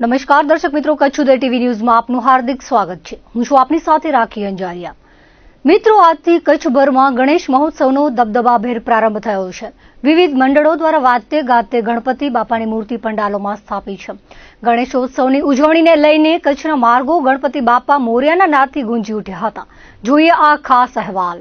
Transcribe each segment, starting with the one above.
નમસ્કાર, દર્શક મિત્રો, કચ્છ ઉદય ટીવી ન્યૂઝમાં આપનું હાર્દિક સ્વાગત છે. હું છું આપની સાથે રાખી અંજારિયા. મિત્રો, આજથી કચ્છભરમાં ગણેશ મહોત્સવનો દબદબાભેર પ્રારંભ થયો છે. વિવિધ મંડળો દ્વારા વાતે ગાતે ગણપતિ બાપાની મૂર્તિ પંડાલોમાં સ્થાપી છે. ગણેશોત્સવની ઉજવણીને લઈને કચ્છના માર્ગો ગણપતિ બાપા મોર્યાના નાદથી ગુંજી ઉઠ્યા હતા. જોઈએ આ ખાસ અહેવાલ.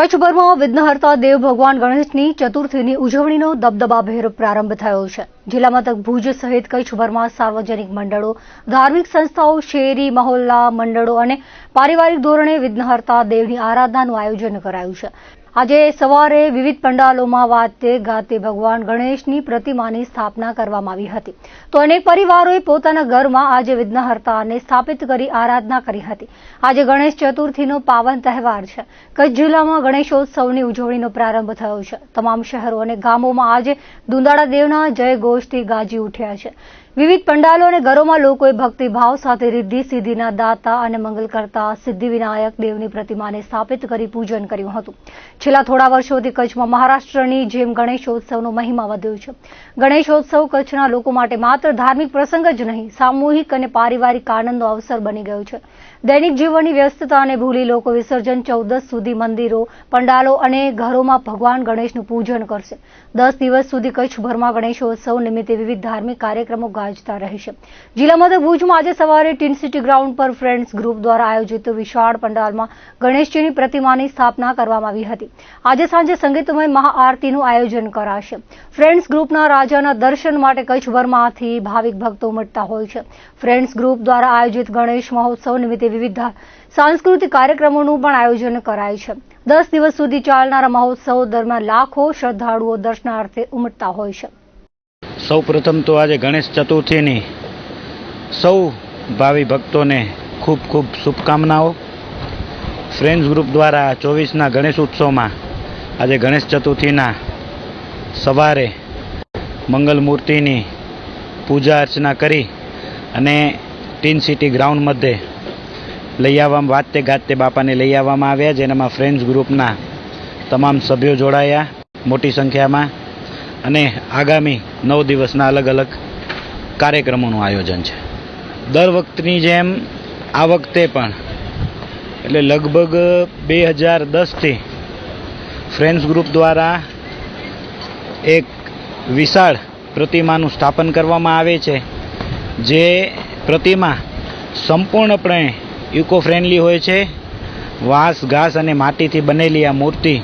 કચ્છભરમાં વિઘ્નહર્તા દેવ ભગવાન ગણેશની ચતુર્થીની ઉજવણીનો દબદબાભેર પ્રારંભ થયો છે. જિલ્લા મથક ભુજ સહિત કચ્છભરમાં સાર્વજનિક મંડળો, ધાર્મિક સંસ્થાઓ, શેરી, મહોલ્લા મંડળો અને પારિવારિક ધોરણે વિઘ્નહર્તા દેવની આરાધનાનું આયોજન કરાયું છે. આજે સવારે વિવિધ પંડાલોમાં વાતે ગાતે ભગવાન ગણેશની પ્રતિમાની સ્થાપના કરવામાં આવી હતી. તો અનેક પરિવારોએ પોતાના ઘરમાં આજે વિઘ્નહર્તાને સ્થાપિત કરી આરાધના કરી હતી. આજે ગણેશ ચતુર્થીનો પાવન તહેવાર છે. કચ્છ જિલ્લામાં ગણેશોત્સવની ઉજવણીનો પ્રારંભ થયો છે. તમામ શહેરો અને ગામોમાં આજે દુંદાળા દેવના જય ઘોષથી ગાજી ઉઠ્યા છે. વિવિધ પંડાલો અને ઘરોમાં લોકોએ ભક્તિભાવ સાથે રિદ્ધિ, સિદ્ધિના દાતા અને મંગલકર્તા સિદ્ધિ સિદ્ધિવિનાયક દેવની પ્રતિમાને સ્થાપિત કરી પૂજન કર્યું હતું. છેલ્લા થોડા વર્ષોથી કચ્છમાં મહારાષ્ટ્રની જેમ ગણેશોત્સવનો મહિમા વધ્યો છે. ગણેશોત્સવ કચ્છના લોકો માટે માત્ર ધાર્મિક પ્રસંગ જ નહીં, સામૂહિક અને પારિવારિક આનંદનો અવસર બની ગયો છે. દૈનિક જીવનની વ્યસ્તતાને ભૂલી લોકો વિસર્જન ચૌદસ સુધી મંદિરો, પંડાલો અને ઘરોમાં ભગવાન ગણેશનું પૂજન કરશે. દસ દિવસ સુધી કચ્છભરમાં ગણેશોત્સવ નિમિત્તે વિવિધ ધાર્મિક કાર્યક્રમો ગાજતા રહેશે. જિલ્લા મથક ભુજમાં આજે સવારે ટીન સિટી ગ્રાઉન્ડ પર ફ્રેન્ડ્સ ગ્રુપ દ્વારા આયોજિત વિશાળ પંડાલમાં ગણેશજીની પ્રતિમાની સ્થાપના કરવામાં આવી હતી. આજે સાંજે સંગીતમય મહાઆરતીનું આયોજન કરાશે. ફ્રેન્ડ્સ ગ્રુપના રાજાના દર્શન માટે કચ્છભરમાંથી ભાવિક ભક્તો ઉમટતા હોય છે. ફ્રેન્ડ્સ ગ્રુપ દ્વારા આયોજિત ગણેશ મહોત્સવ નિમિત્તે વિવિધ સાંસ્કૃતિક કાર્યક્રમોનું પણ આયોજન કરાય છે. દસ દિવસ સુધી ચાલનારા મહોત્સવ દરમિયાન લાખો શ્રદ્ધાળુઓ દર્શનાર્થે ઉમટતા હોય છે. સૌ પ્રથમ તો આજે ગણેશ ચતુર્થીની સૌ ભાવિ ભક્તોને ખૂબ ખૂબ શુભકામનાઓ. ફ્રેન્ડ્સ ગ્રુપ દ્વારા ચોવીસના ગણેશ ઉત્સવમાં આજે ગણેશ ચતુર્થીના સવારે મંગલ મૂર્તિની પૂજા અર્ચના કરી અને ટીન સિટી ગ્રાઉન્ડ મધ્યે લઈ આવવામાં વાતે ગાતે બાપાને લઈ આવવામાં આવ્યા જેનામાં ફ્રેન્ડ્સ ગ્રુપના તમામ સભ્યો જોડાયા. મોટી સંખ્યામાં અને આગામી નવ દિવસના અલગ અલગ કાર્યક્રમોનું આયોજન છે. દર વખતની જેમ આ વખતે પણ, એટલે લગભગ બે હજાર દસથી ફ્રેન્ડ્સ ગ્રુપ દ્વારા એક વિશાળ પ્રતિમાનું સ્થાપન કરવામાં આવે છે, જે પ્રતિમા સંપૂર્ણપણે ઇકો ફ્રેન્ડલી હોય છે. વાંસ, ઘાસ અને માટીથી બનેલી આ મૂર્તિ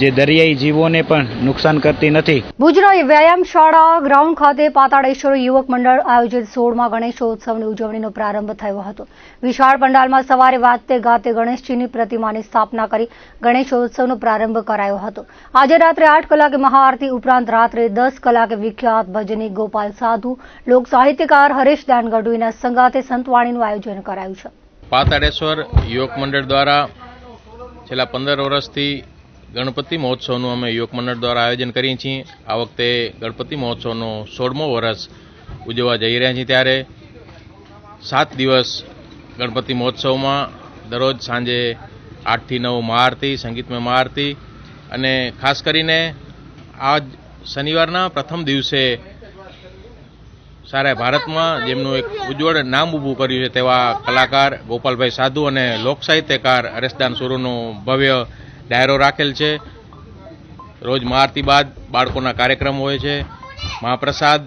જે દરિયાઈ જીવોને પણ નુકસાન કરતી નથી. ભુજનો વ્યાયામશાળા ગ્રાઉન્ડ ખાતે પાતાળેશ્વર યુવક મંડળ આયોજિત સોળમાં ગણેશોત્સવની ઉજવણીનો પ્રારંભ થયો હતો. વિશાળ પંડાલમાં સવારે વાતે ગાતે ગણેશજીની પ્રતિમાની સ્થાપના કરી ગણેશોત્સવનો પ્રારંભ કરાયો હતો. આજે રાત્રે આઠ કલાકે મહાઆરતી ઉપરાંત રાત્રે દસ કલાકે વિખ્યાત ભજની ગોપાલ સાધુ લોક સાહિત્યકાર હરેશ દાન ગઢવીના સંગાતે સંતવાણીનું આયોજન કરાયું છે. પાતાળેશ્વર યુવક મંડળ દ્વારા છેલ્લા પંદર વર્ષથી ગણપતિ મહોત્સવનું અમે યુવક મંડળ દ્વારા આયોજન કરીએ છીએ. આ વખતે ગણપતિ મહોત્સવનો સોળમો વર્ષ ઉજવવા જઈ રહ્યા છીએ ત્યારે સાત દિવસ ગણપતિ મહોત્સવમાં દરરોજ સાંજે આઠથી નવ મહાઆરતી સંગીતમય મહાઆરતી અને ખાસ કરીને આજ શનિવારના પ્રથમ દિવસે સારા ભારતમાં જેમનું એક ઉજ્જવળ નામ ઊભું કર્યું છે તેવા કલાકાર ગોપાલભાઈ સાધુ અને લોક સાહિત્યકાર હરેશદાન સુરુનો ભવ્ય ડાયરો રાખેલ છે. રોજ મહાઆરતી બાદ બાળકોના કાર્યક્રમ હોય છે. મહાપ્રસાદ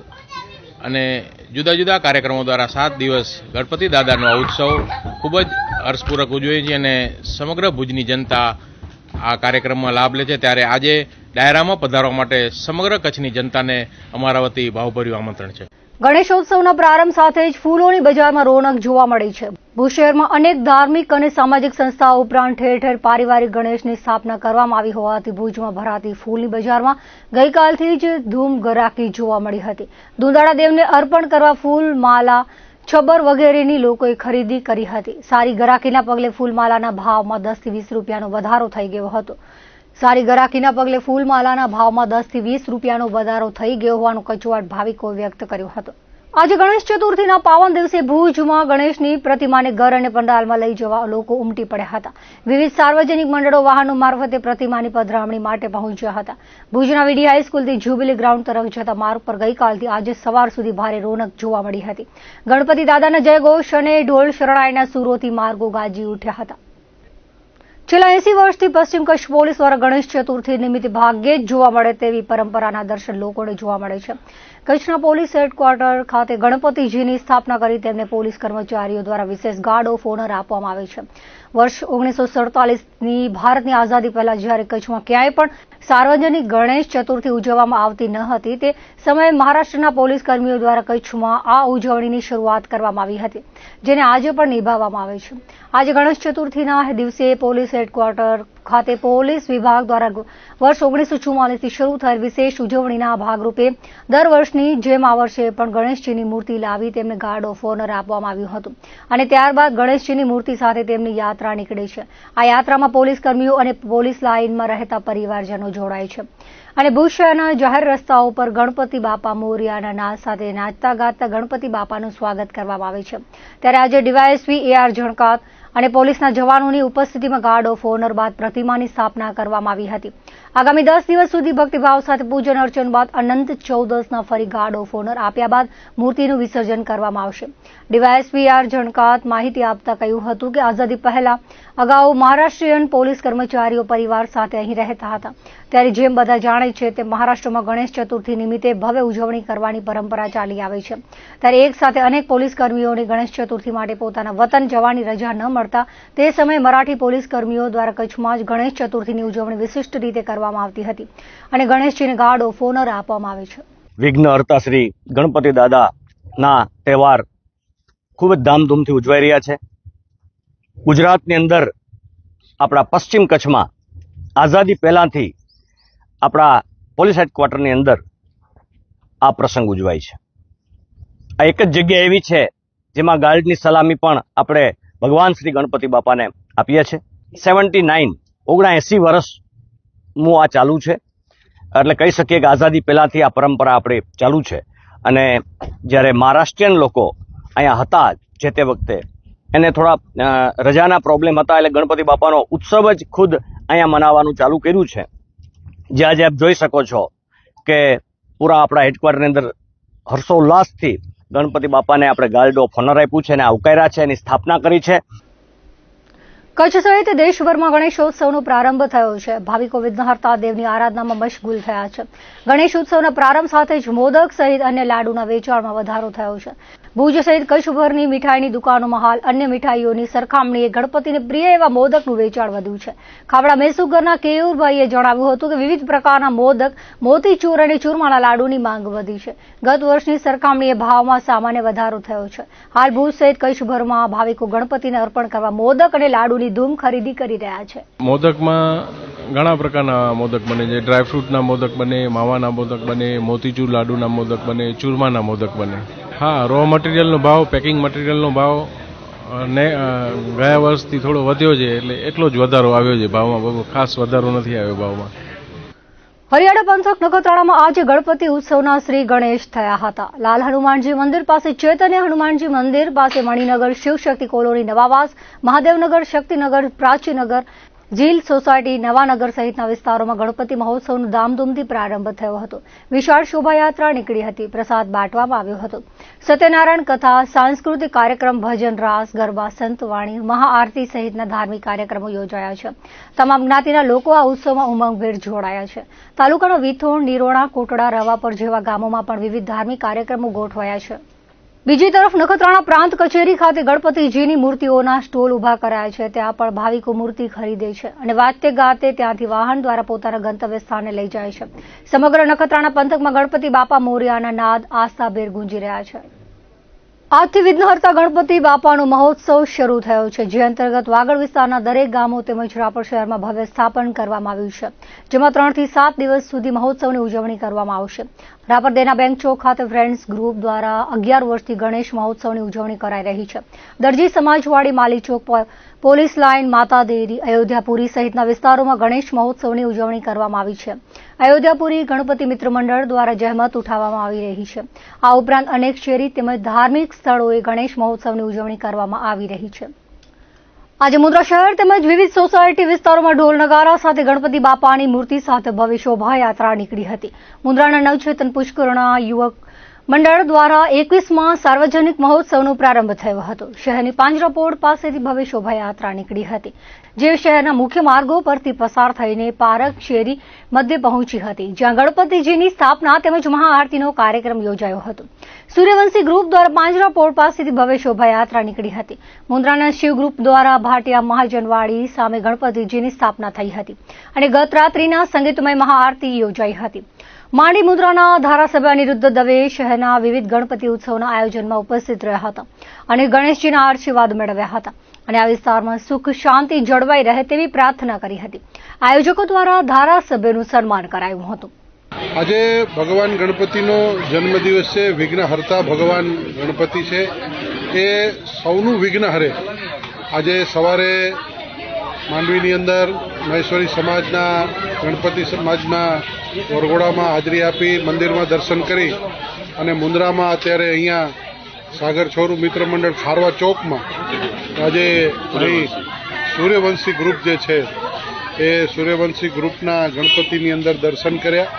અને જુદા જુદા કાર્યક્રમો દ્વારા સાત દિવસ ગણપતિ દાદાનો ઉત્સવ ખૂબ જ હર્ષપૂર્વક ઉજવીએ છીએ અને સમગ્ર ભુજની જનતા આ કાર્યક્રમમાં લાભ લે છે. ત્યારે આજે ડાયરામાં પધારવા માટે સમગ્ર કચ્છની જનતાને અમારા વતી ભાવભર્યું આમંત્રણ છે. ગણેશોત્સવના પ્રારંભ સાથે જ ફૂલોની બજારમાં રોનક જોવા મળી છે. ભુજ શહેરમાં અનેક ધાર્મિક અને સામાજિક સંસ્થાઓ ઉપરાંત ઠેર ઠેર પારિવારિક ગણેશની સ્થાપના કરવામાં આવી હોવાથી ભુજમાં ભરાતી ફૂલની બજારમાં ગઈકાલથી જ ધૂમ ગરાકી જોવા મળી હતી. દુંદાળા દેવને અર્પણ કરવા ફૂલ માલા છબર વગેરેની લોકોએ ખરીદી કરી હતી. સારી ગરાકીના પગલે ફૂલમાલાના ભાવમાં દસથી વીસ રૂપિયાનો વધારો થઈ ગયો હતો. સારી ગરાકીના પગલે ફૂલમાલાના ભાવમાં દસથી વીસ રૂપિયાનો વધારો થઈ ગયો હોવાનો કચવાટ ભાવિકોએ વ્યક્ત કર્યો હતો. આજે ગણેશ ચતુર્થીના પાવન દિવસે ભુજમાં ગણેશની પ્રતિમાને ઘર અને પંડાલમાં લઈ જવા લોકો ઉમટી પડ્યા હતા. વિવિધ સાર્વજનિક મંડળો વાહનો મારફતે પ્રતિમાની પધરામણી માટે પહોંચ્યા હતા. ભુજના વીડી હાઈસ્કૂલથી જ્યુબિલી ગ્રાઉન્ડ તરફ જતા માર્ગ પર ગઈકાલથી આજે સવાર સુધી ભારે રોનક જોવા મળી હતી. ગણપતિ દાદાના જયઘોષ અને ઢોલ શરણાઈના સુરોથી માર્ગો ગાજી ઉઠ્યા હતા. છેલ્લા એસી વર્ષથી પશ્ચિમ કચ્છ પોલીસ દ્વારા ગણેશ ચતુર્થી નિમિત્તે ભાગ્યે જ જોવા મળે તેવી પરંપરાના દર્શન લોકોને જોવા મળે છે. કચ્છના પોલીસ હેડક્વાર્ટર ખાતે ગણપતિજીની સ્થાપના કરી તેમને પોલીસ કર્મચારીઓ દ્વારા વિશેષ ગાર્ડ ઓફ ઓનર આપવામાં આવે છે. વર્ષ ઓગણીસો સડતાલીસની ભારતની આઝાદી પહેલા જ્યારે કચ્છમાં ક્યાંય પણ સાર્વજનિક ગણેશ ચતુર્થી ઉજવવામાં આવતી ન હતી, તે સમયે મહારાષ્ટ્રના પોલીસ કર્મીઓ દ્વારા કચ્છમાં આ ઉજવણીની શરૂઆત કરવામાં આવી હતી, જેને આજે પણ નિભાવવામાં આવે છે. આજે ગણેશ ચતુર્થીના દિવસે પોલીસ હેડક્વાર્ટર ખાતે પોલીસ વિભાગ દ્વારા વર્ષ ઓગણીસો ચુમ્માલીસથી શરૂ થયેલ વિશેષ ઉજવણીના ભાગરૂપે દર વર્ષની જેમ આ વર્ષે પણ ગણેશજીની મૂર્તિ લાવી તેમને ગાર્ડ ઓફ ઓનર આપવામાં આવ્યું હતું. અને ત્યારબાદ ગણેશજીની મૂર્તિ સાથે તેમની યાત્રા નીકળે છે. આ યાત્રામાં પોલીસ કર્મીઓ અને પોલીસ લાઇનમાં રહેતા પરિવારજનો જોડાય છે. અને ભુજ શહેરના જાહેર રસ્તાઓ પર ગણપતિ બાપા મોરિયાના નાદ સાથે નાચતા ગાતા ગણપતિ બાપાનું સ્વાગત કરવામાં આવે છે. ત્યારે આજે ડીવાયએસપી એ આર જણકાત અને પોલીસના જવાનોની ઉપસ્થિતિમાં ગાર્ડ ઓફ ઓનર બાદ પ્રતિમાની સ્થાપના કરવામાં આવી હતી. આગામી દસ દિવસ સુધી ભક્તિભાવ સાથે પૂજન અર્ચન બાદ અનંત ચૌદસના ફરી ગાર્ડ ઓફ ઓનર આપ્યા બાદ મૂર્તિનું વિસર્જન કરવામાં આવશે. ડીવાયએસપી આર જણકાત માહિતી આપતા કહ્યું હતું કે આઝાદી પહેલા અગાઉ મહારાષ્ટ્રીયન પોલીસ કર્મચારીઓ પરિવાર સાથે અહીં રહેતા હતા. ત્યારે જેમ બધા જાણે છે તે મહારાષ્ટ્રમાં ગણેશ ચતુર્થી નિમિત્તે ભવ્ય ઉજવણી કરવાની પરંપરા ચાલી આવે છે. ત્યારે એક સાથે અનેક પોલીસ કર્મીઓને ગણેશ ચતુર્થી માટે પોતાના વતન જવાની રજા ન મળતા તે સમયે મરાઠી પોલીસ કર્મીઓ દ્વારા કચ્છમાં જ ગણેશ ચતુર્થીની ઉજવણી વિશિષ્ટ રીતે કરવામાં આવતી હતી અને ગણેશજીને ગાર્ડ ઓફ આપવામાં આવે છે. વિઘ્ન હર્તા શ્રી ગણપતિ દાદાના તહેવાર ખૂબ જ ધામધૂમથી ઉજવાઈ રહ્યા છે. ગુજરાતની અંદર આપણા પશ્ચિમ કચ્છમાં આઝાદી પહેલાંથી આપણા પોલીસ હેડક્વાર્ટરની અંદર આ પ્રસંગ ઉજવાય છે. આ એક જ જગ્યા એવી છે જેમાં ગાર્ડની સલામી પણ આપણે ભગવાન શ્રી ગણપતિ બાપાને આપીએ છીએ. સેવન્ટી નાઇન, ઓગણએંસી વર્ષનું આ ચાલુ છે. એટલે કહી શકીએ કે આઝાદી પહેલાંથી આ પરંપરા આપણી ચાલુ છે. અને જ્યારે મહારાષ્ટ્રીયન લોકો અહીંયા હતા જે તે વખતે, એને થોડા રજાના પ્રોબ્લેમ હતા એટલે ગણપતિ બાપાનો ઉત્સવ જ ખુદ અહીંયા મનાવવાનું ચાલુ કર્યું છે. જે આજે આપ જોઈ શકો છો કે પૂરા આપણા હેડક્વાર્ટરની અંદર હર્ષોલ્લાસથી ગણપતિ બાપાને આપણે ગાર્ડ ઓફ ઓનર આપ્યું છે અને આવકાર્યા છે, એની સ્થાપના કરી છે. કચ્છ સહિત દેશભરમાં ગણેશોત્સવનો પ્રારંભ થયો છે. ભાવિકો વિઘ્નહર્તા દેવની આરાધનામાં મશગુલ થયા છે. ગણેશ ઉત્સવના પ્રારંભ સાથે જ મોદક સહિત અન્ય લાડુના વેચાણમાં વધારો થયો છે. ભુજ સહિત કચ્છભરની મીઠાઈની દુકાનોમાં હાલ અન્ય મીઠાઈઓની સરખામણીએ ગણપતિને પ્રિય એવા મોદકનું વેચાણ વધ્યું છે. ખાવડા મેસુગરના કેયુરભાઈએ જણાવ્યું હતું કે વિવિધ પ્રકારના મોદક મોતીચૂર અને ચૂરમાના લાડુની માંગ વધી છે. ગત વર્ષની સરખામણીએ ભાવમાં સામાન્ય વધારો થયો છે. હાલ ભુજ સહિત કચ્છભરમાં ભાવિકો ગણપતિને અર્પણ કરવા મોદક અને લાડુની ધૂમ ખરીદી કરી રહ્યા છે. મોદકમાં ઘણા પ્રકારના મોદક બને છે. ડ્રાયફ્રૂટના મોદક બને, માવાના મોદક બને, મોતીચૂર લાડુના મોદક બને, ચૂરમાના મોદક બને. હા રો મટીરિયલનો ભાવ પેકિંગ મટીરિયલનો ભાવ ને ગયા વર્ષથી થોડો વધ્યો છે, એટલે એટલો જ વધારો આવ્યો છે ભાવમાં. ખાસ વધારો નથી આવ્યો ભાવમાં. હરિયાણા પંથક નખત્રાણામાં આજે ગણપતિ ઉત્સવના શ્રી ગણેશ થયા હતા. લાલ હનુમાનજી મંદિર પાસે ચૈતન્ય હનુમાનજી મંદિર પાસે મણિનગર શિવશક્તિ કોલોની નવાવાસ, મહાદેવનગર શક્તિનગર, પ્રાચીનગર ઝીલ સોસાયટી નવાનગર સહિતના વિસ્તારોમાં ગણપતિ મહોત્સવનો ધામધૂમથી પ્રારંભ થયો હતો. વિશાળ શોભાયાત્રા નીકળી હતી. પ્રસાદ બાંટવામાં આવ્યો હતો. સત્યનારાયણ કથા, સાંસ્કૃતિક કાર્યક્રમ, ભજન રાસ, ગરબા, સંતવાણી, મહાઆરતી સહિતના ધાર્મિક કાર્યક્રમો યોજાયા છે. તમામ જ્ઞાતિના લોકો આ ઉત્સવમાં ઉમંગભેર જોડાયા છે. તાલુકાના વિથોણ, નિરોણા, કોટડા, રવાપર જેવા ગામોમાં પણ વિવિધ ધાર્મિક કાર્યક્રમો ગોઠવાયા છે. બીજી તરફ નખત્રાણા પ્રાંત કચેરી ખાતે ગણપતિજીની મૂર્તિઓના સ્ટોલ ઊભા કરાયા છે. ત્યાં પણ ભાવિકો મૂર્તિ ખરીદે છે અને વાતે ગાતે ત્યાંથી વાહન દ્વારા પોતાના ગંતવ્ય સ્થાને લઈ જાય છે. સમગ્ર નખત્રાણા પંથકમાં ગણપતિ બાપા મોરિયાના નાદ આસ્થાભેર ગુંજી રહ્યા છે. આજથી વિઘ્નહર્તા ગણપતિ બાપાનો મહોત્સવ શરૂ થયો છે, જે અંતર્ગત વાગડ વિસ્તારના દરેક ગામો તેમજ રાપર શહેરમાં ભવ્ય સ્થાપન કરવામાં આવ્યું છે, જેમાં ત્રણથી સાત દિવસ સુધી મહોત્સવની ઉજવણી કરવામાં આવશે. રાપરદેના બેંક ચોક ખાતે ફ્રેન્ડ્સ ગ્રુપ દ્વારા અગિયાર વર્ષથી ગણેશ મહોત્સવની ઉજવણી કરાઈ રહી છે. દરજી સમાજવાડી માલી ચોક પોલીસ લાઇન માતા દેરી અયોધ્યાપુરી સહિતના વિસ્તારોમાં ગણેશ મહોત્સવની ઉજવણી કરવામાં આવી છે. અયોધ્યાપુરી ગણપતિ મિત્ર મંડળ દ્વારા જહેમત ઉઠાવવામાં આવી રહી છે. આ ઉપરાંત અનેક શેરી તેમજ ધાર્મિક સ્થળોએ ગણેશ મહોત્સવની ઉજવણી કરવામાં આવી રહી છે. આજે મુદ્રા શહેર તેમજ વિવિધ સોસાયટી વિસ્તારોમાં ઢોલ નગારા સાથે ગણપતિ બાપાની મૂર્તિ સાથે ભવ્ય શોભાયાત્રા નીકળી હતી. મુંદ્રાના નવચેતન પુષ્કરણા યુવક મંડળ દ્વારા એકવીસમાં સાર્વજનિક મહોત્સવનો પ્રારંભ થયો હતો. શહેરની પાંજરાપોળ પાસેથી ભવ્ય શોભાયાત્રા નીકળી હતી. જે શહેરના મુખ્ય માર્ગો પરથી પસાર થઈને પારક, શેરી મધ્ય પહોંચી હતી, જ્યાં ગણપતિજીની સ્થાપના તેમજ મહાઆરતીનો કાર્યક્રમ યોજાયો હતો. સૂર્યવંશી ગ્રુપ દ્વારા પાંજરા પોળ પાસેથી ભવ્ય શોભાયાત્રા નીકળી હતી. મુન્દ્રાના શિવ ગ્રુપ દ્વારા ભાટિયા મહાજનવાડી સામે ગણપતિજીની સ્થાપના થઈ હતી અને ગત રાત્રિના સંગીતમય મહાઆરતી યોજાઈ હતી. માંડી મુદ્રાના ધારાસભ્ય અનિરુદ્ધ દવે શહેરના વિવિધ ગણપતિ ઉત્સવના આયોજનમાં ઉપસ્થિત રહ્યા હતા અને ગણેશજીના આશીર્વાદ મેળવ્યા હતા. અને આ વિસ્તારમાં સુખ, શાંતિ, જળવાઈ રહે તેવી પ્રાર્થના કરી હતી. આયોજકો દ્વારા ધારાસભ્યનું સન્માન કરાયું હતું. આજે ભગવાન ગણપતિનો જન્મદિવસ છે વિઘ્નહર્તા ભગવાન ગણપતિ છે. એ સૌનું વિઘ્ન હરે. આજે સવારે માંડવીની અંદર મહેશ્વરી સમાજના, ગણપતિ સમાજના વરઘોડામાં હાજરી આપી મંદિરમાં દર્શન કરી અને મુન્દ્રામાં અત્યારે અહીંયા સાગર છોરુ મિત્ર મંડળ ખારવા ચોકમાં આજે અહીં સૂર્યવંશી ગ્રુપ જે છે, એ સૂર્યવંશી ગ્રુપના ગણપતિની અંદર દર્શન કર્યા.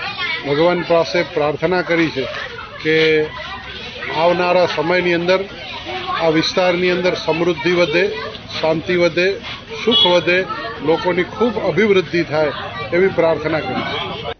ભગવાન પાસે પ્રાર્થના કરી છે કે આવનારા સમયની અંદર, આ વિસ્તારની અંદર સમૃદ્ધિ વધે, શાંતિ વધે, સુખ વધે, લોકોની ખૂબ અભિવૃદ્ધિ થાય એવી પ્રાર્થના કરી છે.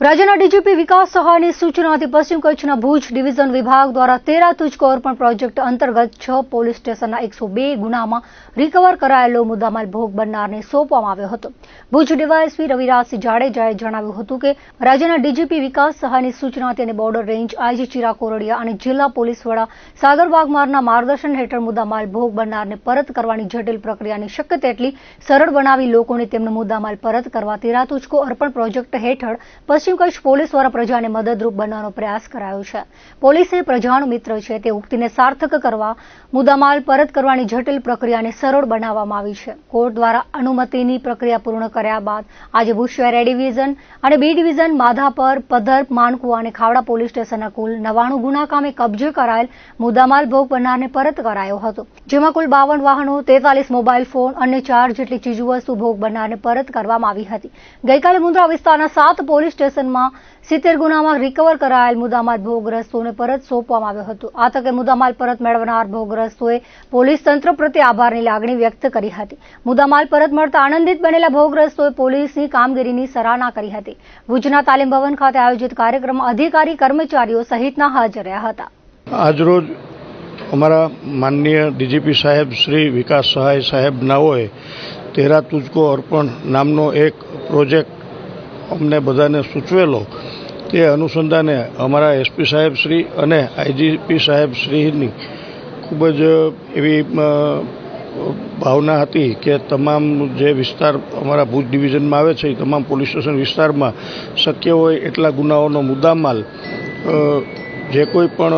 રાજ્યના ડીજીપી વિકાસ સહાયની સૂચનાથી પશ્ચિમ કચ્છના ભુજ ડિવિઝન વિભાગ દ્વારા તેરા તુજકો અર્પણ પ્રોજેક્ટ અંતર્ગત છ પોલીસ સ્ટેશનના એકસો બે ગુનામાં રિકવર કરાયેલો મુદ્દામાલ ભોગ બનનારને સોંપવામાં આવ્યો હતો. ભુજ ડીવાયએસપી રવિરાજસિંહ જાડેજાએ જણાવ્યું હતું કે, રાજ્યના ડીજીપી વિકાસ સહાયની સૂચનાથી અને border range IG Chirag Koradia અને જિલ્લા પોલીસ વડા સાગર વાઘમારના માર્ગદર્શન હેઠળ મુદ્દામાલ ભોગ બનનારને પરત કરવાની જટિલ પ્રક્રિયાને શક્ય તેટલી સરળ બનાવી લોકોને તેમનો મુદ્દામાલ પરત કરવા તેરા તુજકો અર્પણ પ્રોજેક્ટ હેઠળ પશ્ચિમ કચ્છ પોલીસ દ્વારા પ્રજાને મદદરૂપ બનવાનો પ્રયાસ કરાયો છે. પોલીસ એ પ્રજાનો મિત્ર છે તે ઉક્તિને સાર્થક કરવા, મુદ્દામાલ પરત કરવાની જટિલ પ્રક્રિયાને સરળ બનાવવામાં આવી છે. કોર્ટ દ્વારા અનુમતિની પ્રક્રિયા પૂર્ણ કર્યા બાદ આજે ભુજ એ ડિવિઝન અને બી ડિવિઝન માધાપર પધર માનકુવા અને ખાવડા પોલીસ સ્ટેશનના કુલ નવાણું ગુના કામે કબજે કરાયેલ મુદ્દામાલ ભોગ બનનારને પરત કરાયો હતો. જેમાં કુલ બાવન વાહનો, તેતાલીસ મોબાઈલ ફોન અને ચાર જેટલી ચીજવસ્તુ ભોગ બનનારને પરત કરવામાં આવી હતી. ગઈકાલે મુન્દ્રા વિસ્તારના સાત પોલીસ સ્ટેશનમાં સિત્તેર ગુનામાં રિકવર કરાયેલ મુદ્દામાલ ભોગગ્રસ્તોને પરત સોંપવામાં આવ્યો હતો. આ તકે મુદ્દામાલ પરત મેળવનાર ભોગગ્રસ્તોએ પોલીસ તંત્ર પ્રત્યે આભારની લાગણી વ્યક્ત કરી હતી. મુદ્દામાલ પરત મળતા આનંદિત બનેલા ભોગગ્રસ્તોએ પોલીસની કામગીરીની સરાહના કરી હતી. ભુજના તાલીમ ભવન ખાતે આયોજિત કાર્યક્રમમાં અધિકારી, કર્મચારીઓ સહિતના હાજર રહ્યા હતા. આજરોજ અમારા માનનીય ડીજીપી સાહેબ શ્રી વિકાસ સહાય સાહેબ નાઓએ તેરા તુજકો અર્પણ નામનો એક પ્રોજેક્ટ અમને બધાને સૂચવેલો તે અનુસંધાને અમારા એસપી સાહેબ શ્રી અને આઈજીપી સાહેબ શ્રીની ખૂબ જ એવી ભાવના હતી કે તમામ જે વિસ્તાર અમારા ભુજ ડિવિઝનમાં આવે છે, એ તમામ પોલીસ સ્ટેશન વિસ્તારમાં શક્ય હોય એટલા ગુનાઓનો મુદ્દામાલ જે કોઈ પણ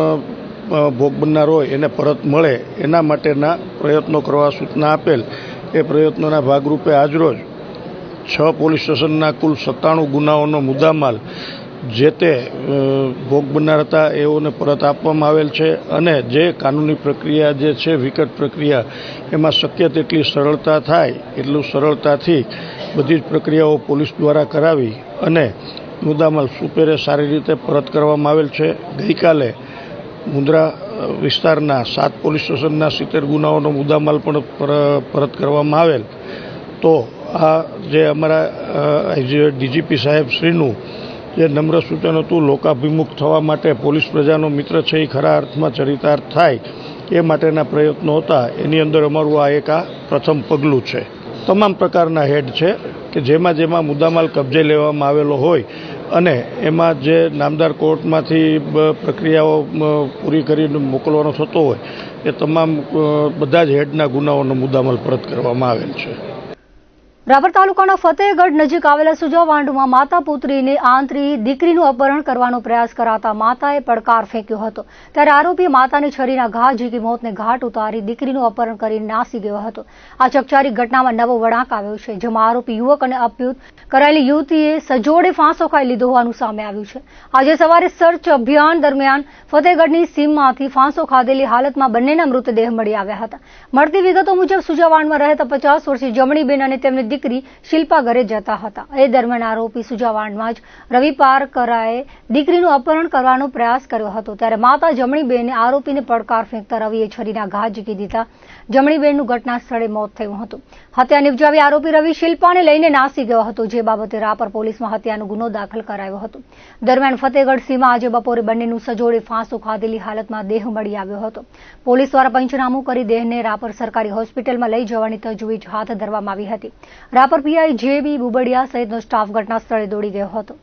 ભોગ બનનાર હોય એને પરત મળે, એના માટેના પ્રયત્નો કરવા સૂચના આપેલ. એ પ્રયત્નોના ભાગરૂપે આજરોજ છ પોલીસ સ્ટેશનના કુલ સત્તાણું ગુનાઓનો મુદ્દામાલ જે તે ભોગ બનનાર હતા, એઓને પરત આપવામાં આવેલ છે અને જે કાનૂની પ્રક્રિયા જે છે, વિકટ પ્રક્રિયા, એમાં શક્ય તેટલી સરળતા થાય, એટલું સરળતાથી બધી જ પ્રક્રિયાઓ પોલીસ દ્વારા કરાવી અને મુદ્દામાલ સુપેરે સારી રીતે પરત કરવામાં આવેલ છે. ગઈકાલે મુદ્રા વિસ્તારના સાત પોલીસ સ્ટેશનના સિત્તેર ગુનાઓનો મુદ્દામાલ પણ પરત કરવામાં આવેલ. તો આ જે અમારા ડીજીપી સાહેબ શ્રીનું જે નમ્ર સૂચન હતું, લોકાભિમુખ થવા માટે પોલીસ પ્રજાનો મિત્ર છે એ ખરા અર્થમાં ચરિતાર્થ થાય એ માટેના પ્રયત્નો હતા. એની અંદર અમારું આ એક આ પ્રથમ પગલું છે. તમામ પ્રકારના હેડ છે કે જેમાં જેમાં મુદ્દામાલ કબજે લેવામાં આવેલો હોય અને એમાં જે નામદાર કોર્ટમાંથી પ્રક્રિયાઓ પૂરી કરીને મોકલવાનો થતો હોય, એ તમામ બધા જ હેડના ગુનાઓનો મુદ્દામાલ પરત કરવામાં આવેલ છે. રાપર તાલુકાના ફતેહગઢ નજીક આવેલા સુજા વાંડમાં માતા પુત્રીને આંતરી દીકરીનું અપહરણ કરવાનો પ્રયાસ કરાતા માતાએ પડકાર ફેંક્યો હતો. ત્યારે આરોપી માતાને છરીના ઘા ઝીકી મોતને ઘાટ ઉતારી દીકરીનું અપહરણ કરી નાસી ગયો હતો. આ ચકચારી ઘટનામાં નવો વળાંક આવ્યો છે, જેમાં આરોપી યુવક અને અપયુત કરાયેલી યુવતીએ સજોડે ફાંસો ખાઈ લીધો હોવાનું સામે આવ્યું છે. આજે સવારે સર્ચ અભિયાન દરમિયાન ફતેહગઢની સીમમાંથી ફાંસો ખાધેલી હાલતમાં બંનેના મૃતદેહ મળી આવ્યા હતા. મળતી વિગતો મુજબ સુજાવાણમાં રહેતા પચાસ વર્ષીય જમણીબેન અને તેમની દીકરી શિલ્પા ઘરે જતા હતા. એ દરમિયાન આરોપી સુજાવાડમાં જ રવિ પારકરાએ દીકરીનું અપહરણ કરવાનો પ્રયાસ કર્યો હતો. ત્યારે માતા જમણીબેને આરોપીને પડકાર ફેંકતા રવિએ છરીના ઘા ઝીકી દીધા. જમણીબેનનું ઘટના સ્થળે મોત થયું હતું. હત્યા નિપજાવી આરોપી રવિ શિલ્પાને લઈને નાસી ગયો હતો, જે બાબતે રાપર પોલીસમાં હત્યાનો ગુનો દાખલ કરાયો હતો. દરમિયાન ફતેહગઢ સીમા આજે બપોરે બંનેનું સજોડે ફાંસો ખાધેલી હાલતમાં દેહ મળી આવ્યો હતો. પોલીસ દ્વારા પંચનામું કરી દેહને રાપર સરકારી હોસ્પિટલમાં લઈ જવાની તજવીજ હાથ ધરવામાં આવી હતી. રાપર પીઆઈ જે બુબડિયા સહિતનો સ્ટાફ ઘટના સ્થળે દોડી ગયો હતો.